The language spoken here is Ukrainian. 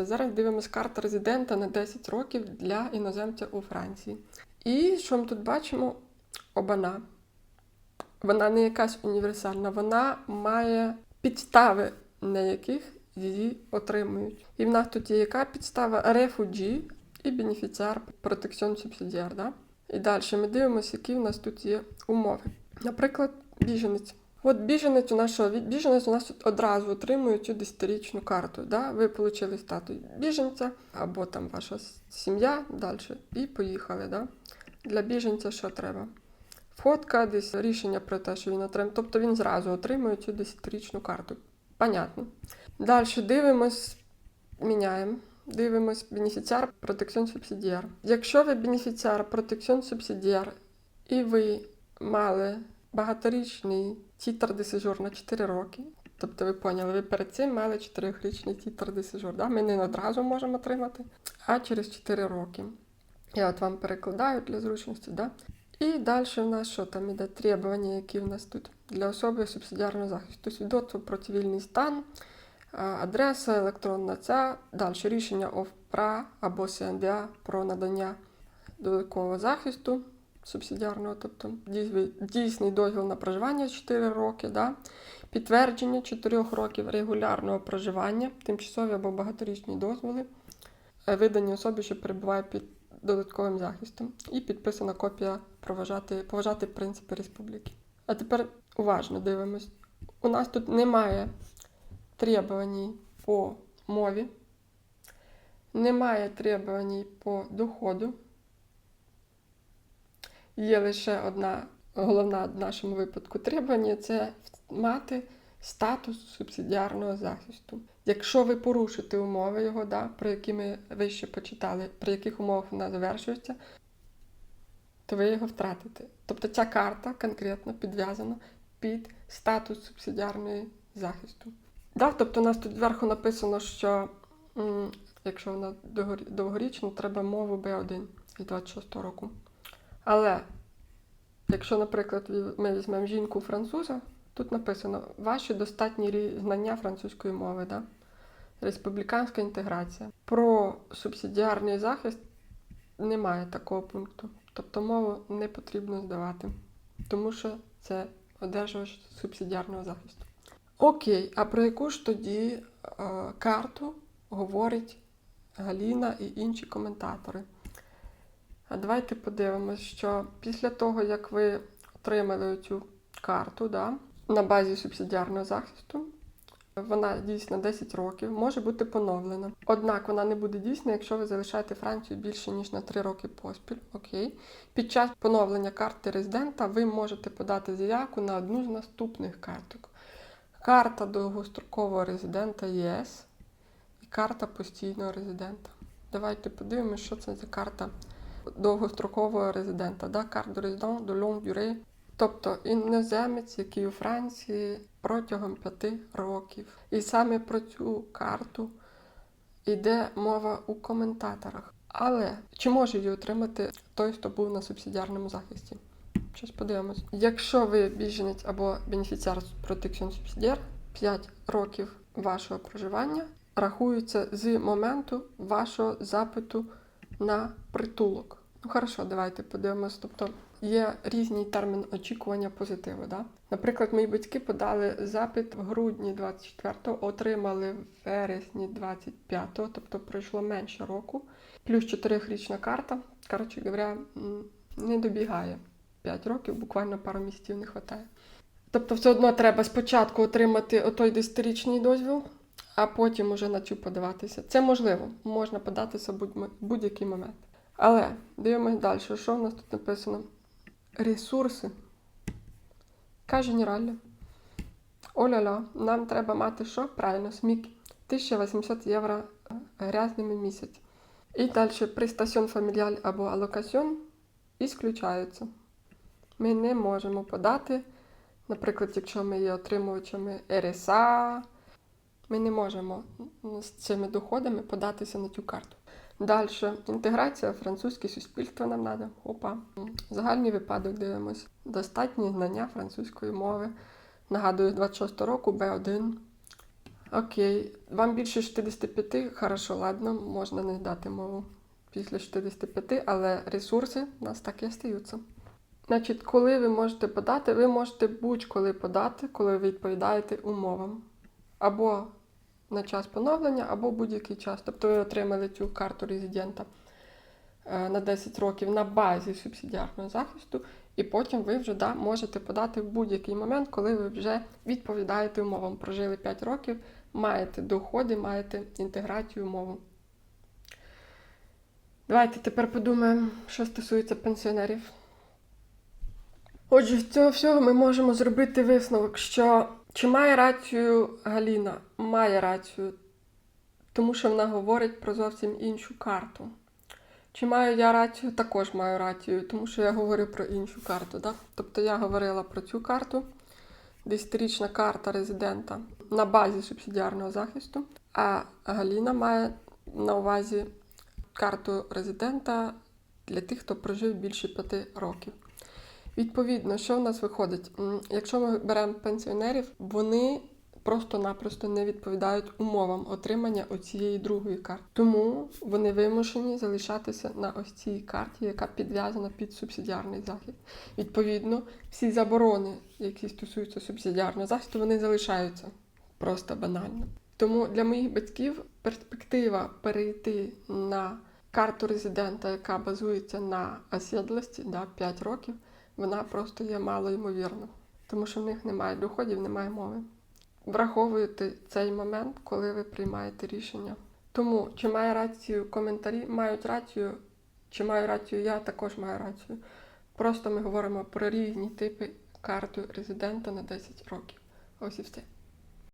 Це зараз дивимося карта резидента на 10 років для іноземця у Франції. І що ми тут бачимо? Обана. Вона не якась універсальна, вона має підстави, на яких її отримують. І в нас тут є яка підстава? Рефуджі і бенефіціар протекціон субсидіар. Да? І далі ми дивимося, які в нас тут є умови. Наприклад, біженець. От біженець у? Від- Біженець у нас одразу отримує цю 10-річну карту. Да? Ви отримали статус біженця або там ваша сім'я далі. І поїхали. Да? Для біженця що треба? Фотка, десь рішення про те, що він отримав. Тобто він зразу отримує цю 10-річну карту. Понятно. Далі дивимось, міняємо. Дивимось бенефіціар протекціон субсидіар. Якщо ви бенефіціар протекціон субсидіар і ви мали багаторічний тітр десежур на 4 роки, тобто ви поняли, ви перед цим мали 4-річний тітр десижур. да? ми не одразу можемо отримати, а через 4 роки. Я от вам перекладаю для зручності, да? І далі в нас що там іде требування, які в нас тут для особи субсидіарного захисту, свідоцтво про цивільний стан, адреса, електронна ця, далі рішення ОФПРА або СНДА про надання додаткового захисту субсидіарного, тобто дійсний дозвіл на проживання 4 роки, да? підтвердження 4 років регулярного проживання, тимчасові або багаторічні дозволи, е, видані особі, що перебуває під додатковим захистом, і підписана копія проважати, поважати принципи республіки. А тепер уважно дивимось. У нас тут немає требувань по мові, немає требувань по доходу. Є лише одна головна в нашому випадку требування це мати статус субсидіарного захисту. Якщо ви порушите умови його, да, про які ми вище почитали, при яких умовах вона завершується, то ви його втратите. Тобто ця карта конкретно підв'язана під статус субсидіарної захисту. Да, тобто у нас тут зверху написано, що м, якщо вона довгорічна, треба мову Б1 з 26 року. Але якщо, наприклад, ми візьмемо жінку француза, тут написано ваші достатні знання французької мови, да? республіканська інтеграція. Про субсидіарний захист немає такого пункту. Тобто мову не потрібно здавати, тому що це одержувач субсидіарного захисту. Окей, а про яку ж тоді е, карту говорить Галіна і інші коментатори? А давайте подивимось, що після того, як ви отримали цю карту да, на базі субсидіарного захисту, вона дійсна 10 років, може бути поновлена. Однак вона не буде дійсна, якщо ви залишаєте Францію більше ніж на 3 роки поспіль. Окей. Під час поновлення карти резидента ви можете подати заявку на одну з наступних карток: карта довгострокового резидента ЄС і карта постійного резидента. Давайте подивимося, що це за карта довгострокового резидента. Да? Карта de résident de longue durée. Тобто іноземець, який у Франції протягом п'яти років. І саме про цю карту йде мова у коментаторах. Але чи може її отримати той, хто був на субсидіарному захисті? Щось подивимось. Якщо ви біженець або бенефіціар протекціон субсидіар, 5 років вашого проживання рахуються з моменту вашого запиту на притулок. Ну хорошо, давайте подивимось. Тобто є різний термін очікування позитиву. Да? Наприклад, мої батьки подали запит в грудні 24-го, отримали в вересні 25-го, тобто пройшло менше року. Плюс 4-річна карта, коротше говоря, не добігає 5 років, буквально пару місяців не вистачає. Тобто, все одно треба спочатку отримати отой 10-річний дозвіл, а потім уже на цю подаватися. Це можливо, можна податися в будь- будь-який момент. Але дивимось далі. Що в нас тут написано? Ресурси. Каже генеральне. Оля-ля, нам треба мати що? Правильно, смік. 1800 євро е, грязними місяць. І далі престаціон фаміліаль або алокаціон ісключаються. Ми не можемо подати, наприклад, якщо ми є отримувачами РСА, ми не можемо з цими доходами податися на цю карту. Далі інтеграція французьке суспільство нам треба. Опа. Загальний випадок дивимось. Достатні знання французької мови. Нагадую, з 26 року Б1. Окей, вам більше 65, хорошо, ладно, можна не дати мову після 65, але ресурси у нас так і остаються. Значить, коли ви можете подати, ви можете будь-коли подати, коли ви відповідаєте умовам. Або на час поновлення, або будь-який час. Тобто ви отримали цю карту резидента е, на 10 років на базі субсидіарного захисту, і потім ви вже да, можете подати в будь-який момент, коли ви вже відповідаєте умовам. Прожили 5 років, маєте доходи, маєте інтеграцію умову. Давайте тепер подумаємо, що стосується пенсіонерів. Отже, з цього всього ми можемо зробити висновок, що чи має рацію Галіна? Має рацію, тому що вона говорить про зовсім іншу карту. Чи маю я рацію? Також маю рацію, тому що я говорю про іншу карту. Да? Тобто я говорила про цю карту, десятирічна карта резидента на базі субсидіарного захисту, а Галіна має на увазі карту резидента для тих, хто прожив більше п'яти років. Відповідно, що в нас виходить? Якщо ми беремо пенсіонерів, вони просто-напросто не відповідають умовам отримання оцієї другої карти. Тому вони вимушені залишатися на ось цій карті, яка підв'язана під субсидіарний захист. Відповідно, всі заборони, які стосуються субсидіарного захисту, вони залишаються просто банально. Тому для моїх батьків перспектива перейти на карту резидента, яка базується на осідлості, да, 5 років, вона просто є мало ймовірна, тому що в них немає доходів, немає мови. Враховуйте цей момент, коли ви приймаєте рішення. Тому, чи має рацію коментарі, мають рацію, чи маю рацію я, також маю рацію. Просто ми говоримо про різні типи карти резидента на 10 років. Ось і все.